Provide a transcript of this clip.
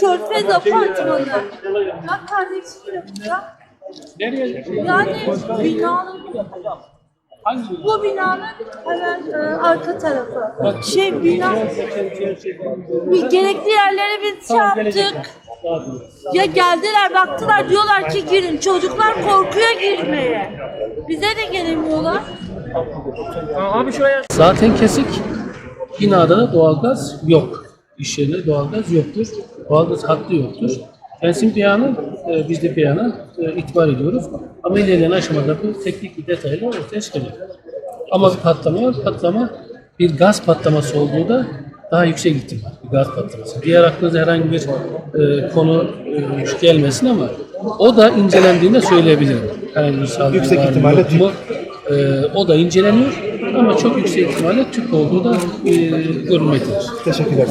Körfez apartmanı. Ya kardeşim ya. Yani binanın bu binanın hemen e, arka tarafı. Şey bina bir gerekli yerlere biz şey yaptık. Ya geldiler baktılar diyorlar ki girin. Çocuklar korkuyor girmeye. Bize de gelemiyorlar. Zaten kesik. Binada da doğalgaz yok. İş yerinde doğalgaz yoktur. Doğalgaz hattı yoktur. Kensin beyanı, e, biz de beyanı e, itibar ediyoruz. Ama ilerleyen aşamada bu teknik bir detayla ortaya çıkacak. Ama bir patlama var. Patlama bir gaz patlaması olduğu da daha yüksek ihtimal. Bir gaz patlaması. Diğer aklınıza herhangi bir e, konu e, gelmesin ama o da incelendiğinde söyleyebilirim. Saldırı Yüksek ihtimalle mu? E, o da inceleniyor ama çok yüksek ihtimalle tüp olduğu da e, görülmektedir. Teşekkürler.